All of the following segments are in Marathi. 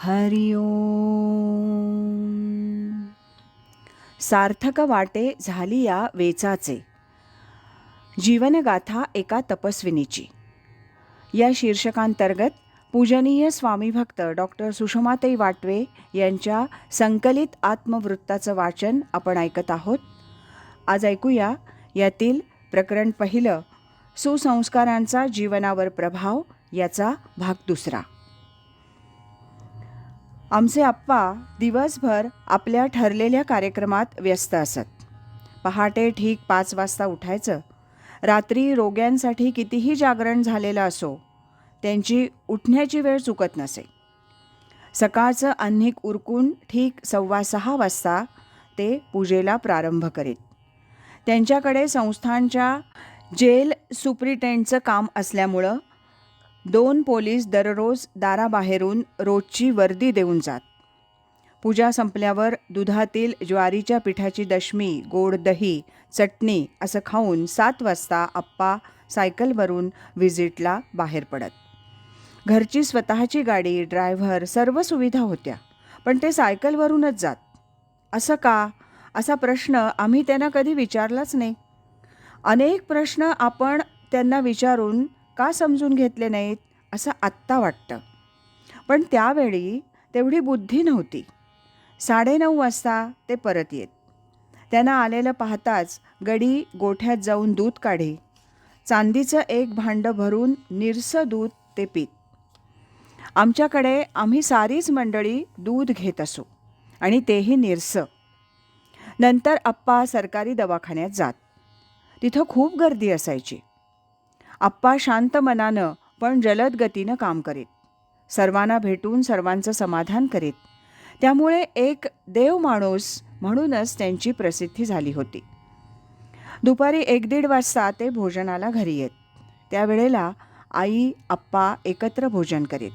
हरि ओम। सार्थक वाटे झाली या वेचाचे. जीवनगाथा एका तपस्विनीची. या शीर्षकांतर्गत पूजनीय स्वामीभक्त डॉक्टर सुषमाताई वाटवे यांच्या संकलित आत्मवृत्ताचं वाचन आपण ऐकत आहोत. आज ऐकूया यातील प्रकरण पहिलं सुसंस्कारांचा जीवनावर प्रभाव याचा भाग दुसरा. आमचे आप्पा दिवसभर आपल्या ठरलेल्या कार्यक्रमात व्यस्त असत. पहाटे ठीक पाच वाजता उठायचं. रात्री रोग्यांसाठी कितीही जागरण झालेलं असो त्यांची उठण्याची वेळ चुकत नसे. सकाळचं अन्निक उरकून ठीक सव्वा सहा वाजता ते पूजेला प्रारंभ करीत. त्यांच्याकडे संस्थांच्या जेल सुप्रिटेंडचं काम असल्यामुळं दोन पोलीस दररोज दाराबाहेरून रोजची वर्दी देऊन जात. पूजा संपल्यावर दुधातील ज्वारीच्या पिठाची दशमी गोड दही चटणी असं खाऊन सात वाजता आप्पा सायकलवरून व्हिजिटला बाहेर पडत. घरची स्वतःची गाडी ड्रायव्हर सर्व सुविधा होत्या पण ते सायकलवरूनच जात. असं का? असा प्रश्न आम्ही त्यांना कधी विचारलाच नाही. अनेक प्रश्न आपण त्यांना विचारून का समजून घेतले नाहीत? असं आत्ता वाटतं. पण त्यावेळी तेवढी बुद्धी नव्हती. साडेनऊ वाजता ते परत येत. त्यांना आलेलं पाहताच गडी गोठ्यात जाऊन दूध काढे. चांदीचं एक भांडं भरून निरसं दूध ते पीत. आमच्याकडे आम्ही सारीच मंडळी दूध घेत असू आणि तेही निरसं. नंतर आप्पा सरकारी दवाखान्यात जात. तिथं खूप गर्दी असायची. आप्पा शांत मनानं पण जलद गतीनं काम करीत. सर्वांना भेटून सर्वांचं समाधान करीत. त्यामुळे एक देव माणूस म्हणूनच त्यांची प्रसिद्धी झाली होती. दुपारी एक दीड वाजता ते भोजनाला घरी येत. त्यावेळेला आई आप्पा एकत्र भोजन करीत.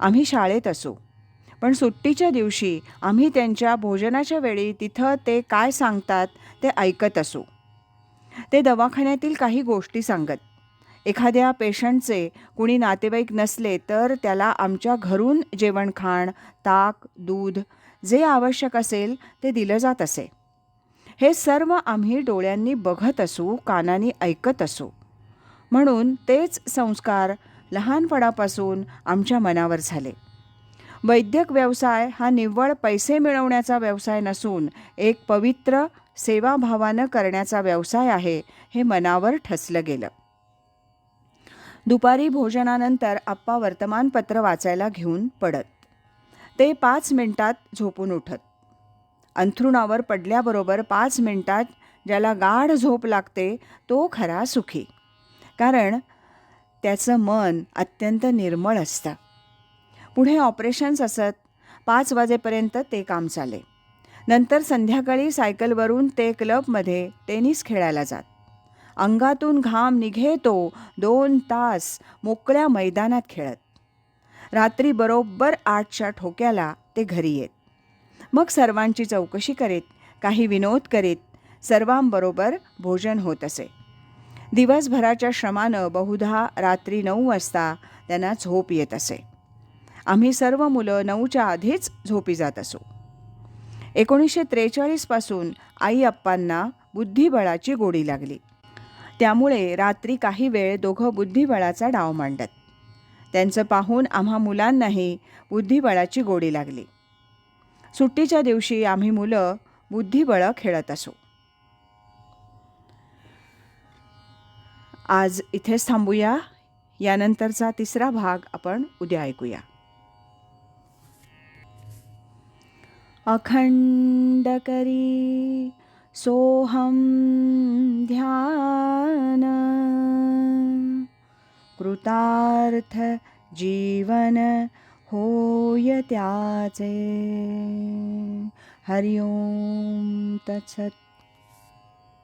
आम्ही शाळेत असू. पण सुट्टीच्या दिवशी आम्ही त्यांच्या भोजनाच्या वेळी तिथं ते काय सांगतात ते ऐकत असू. ते दवाखान्यातील काही गोष्टी सांगत. एखाद्या पेशंटचे कुणी नातेवाईक नसले तर त्याला आमच्या घरून जेवणखाण ताक दूध जे आवश्यक असेल ते दिलं जात असे. हे सर्व आम्ही डोळ्यांनी बघत असू कानांनी ऐकत असू. म्हणून तेच संस्कार लहानपणापासून आमच्या मनावर झाले. वैद्यक व्यवसाय हा निव्वळ पैसे मिळवण्याचा व्यवसाय नसून एक पवित्र सेवाभावानं करण्याचा व्यवसाय आहे हे मनावर ठसलं गेलं. दुपारी भोजनानंतर आप्पा वर्तमानपत्र वाचायला घेऊन पडत. ते पाच मिनिटात झोपून उठत. अंथरुणावर पडल्याबरोबर पाच मिनिटात ज्याला गाढ झोप लागते तो खरा सुखी. कारण त्याचं मन अत्यंत निर्मळ असतं. पुढे ऑपरेशन्स असत. पाच वाजेपर्यंत ते काम चाले. नंतर संध्याकाळी सायकलवरून ते क्लबमध्ये टेनिस खेळायला जात. अंगातून घाम निघेतो दोन तास मोकळ्या मैदानात खेळत. रात्री बरोबर आठच्या ठोक्याला ते घरी येत. मग सर्वांची चौकशी करीत काही विनोद करीत सर्वांबरोबर भोजन होत असे. दिवसभराच्या श्रमानं बहुधा रात्री नऊ वाजता त्यांना झोप येत असे. आम्ही सर्व मुलं नऊच्या आधीच झोपी जात असू. एकोणीसशे त्रेचाळीसपासून आई अप्पांना बुद्धिबळाची गोडी लागली. त्यामुळे रात्री काही वेळ दोघं बुद्धिबळाचा डाव मांडत. त्यांचं पाहून आम्हा मुलांनाही बुद्धिबळाची गोडी लागली. सुट्टीच्या दिवशी आम्ही मुलं बुद्धिबळ खेळत असू. आज इथेच थांबूया. यानंतरचा तिसरा भाग आपण उद्या ऐकूया. अखंडकरी सोहम ध्यान। कृतार्थ जीवन होय त्याचे। हरिओम तत्सत।